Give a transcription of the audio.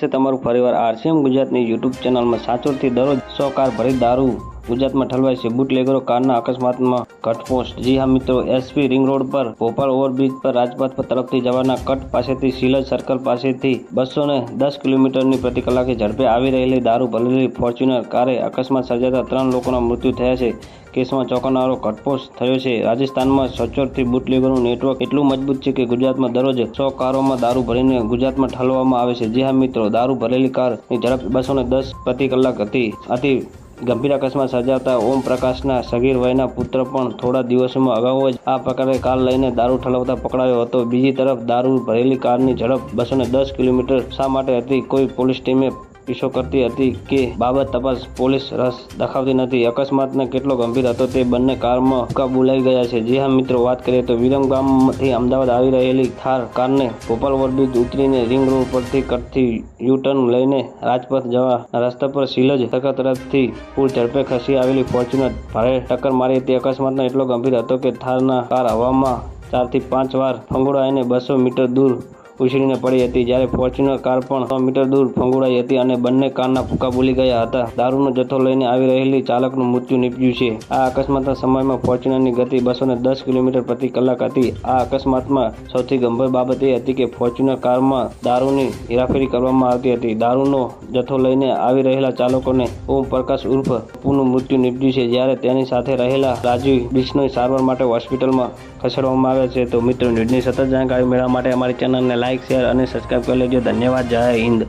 છે. તમારું ફરીવાર આરસીએમ ગુજરાતની યુટ્યુબ ચેનલમાં સાચોથી દરરોજ સો કાર ભરી દારૂ. ગુજરાતમાં ઠલવાય છે. બુટલેગરો કારના અકસ્માતમાં ઘટપોસ્ટ. જી હા મિત્રો એસપી રિંગ રોડ પર ભોપાલ ઓવરબ્રિજ પર રાજપથ પર તરફથી જવાના કટ પાસેથી સિલજ સર્કલ પાસેથી બસો ને દસ કિલોમીટરની પ્રતિ કલાકે ઝડપે આવી રહેલી દારૂ ભરેલી ફોર્ચ્યુનર કારે અકસ્માત સર્જાતા ત્રણ લોકોના મૃત્યુ થયા છે. કેસમાં ચોંકાવનારો ઘટપોસ્ટ થયો છે. રાજસ્થાનમાં સચોટથી બુટલેગરનું નેટવર્ક એટલું મજબૂત છે કે ગુજરાતમાં દરરોજ સો કારોમાં દારૂ ભરીને ગુજરાતમાં ઠલવામાં આવે છે. જે હા મિત્રો, દારૂ ભરેલી કારની ઝડપ બસો ને દસ પ્રતિ કલાક હતી. આથી ગંભીર અકસ્માત સર્જાતા ઓમ પ્રકાશના સગીર વયના પુત્ર પણ થોડા દિવસોમાં અગાઉ જ આ પ્રકારે કાર લઈને દારૂ ઠલવતા પકડાયો હતો. બીજી તરફ દારૂ ભરેલી કારની ઝડપ બસો દસ કિલોમીટર શા માટે હતી? કોઈ પોલીસ ટીમે પીછો કરતી હતી કે બાબત તપાસ પોલીસ રસ દાખવતી નથી. અકસ્માતને કેટલો ગંભીર હતો તે બંને કારમાં હુક્કા બોલાઈ ગયા છે. જી હા, મિત્રો, વાત કરીએ તો વિરમગામથી અમદાવાદ આવી રહેલી થાર કારને ભોપાલ ઓવરબ્રિજ ઉતરીને રિંગ રોડ પરથી કટથી યુ ટર્ન લઈને રાજપથ જવા રસ્તા પર સિલજ સર્કલ તરફથી પૂર ઝડપે ખસી આવેલી ફોર્ચ્યુનર. ભારે ટક્કર મારી હતી. અકસ્માતનો એટલો ગંભીર હતો કે થારના કાર હવામાં ચારથી પાંચ વાર ફંગોળાઈને બસો મીટર દૂર ઉછળીને પડી હતી. જ્યારે ફોર્ચ્યુનર કાર પણ સો મીટર દૂર ફંગોળાઈ હતી અને બંને કારના ફૂંકા બોલી ગયા હતા. દારૂનો જથ્થો લઈને આવી રહેલી ચાલકનું મૃત્યુ નીપજ્યું છે. આ અકસ્માતના સમયમાં ફોર્ચ્યુનરની ગતિ બસો દસ કિલોમીટર પ્રતિ કલાક હતી. આ અકસ્માતમાં સૌથી ગંભીર બાબત એ હતી કે ફોર્ચ્યુનર કારમાં દારૂની હેરાફેરી કરવામાં આવતી હતી. દારૂનો જથ્થો લઈને આવી રહેલા ચાલકોને ઓમ પ્રકાશ ઉર્ફ પપ્પુનું મૃત્યુ નીપજ્યું છે. જ્યારે તેની સાથે રહેલા રાજીવ બિશ્નોઈ સારવાર માટે હોસ્પિટલમાં ખસેડવામાં આવ્યા છે. તો મિત્રો, ન્યૂઝની સતત જાણકારી મેળવવા માટે અમારી ચેનલને લાઇક શેર અને સબસ્ક્રાઈબ કરી લેજો. ધન્યવાદ. જય હિન્દ.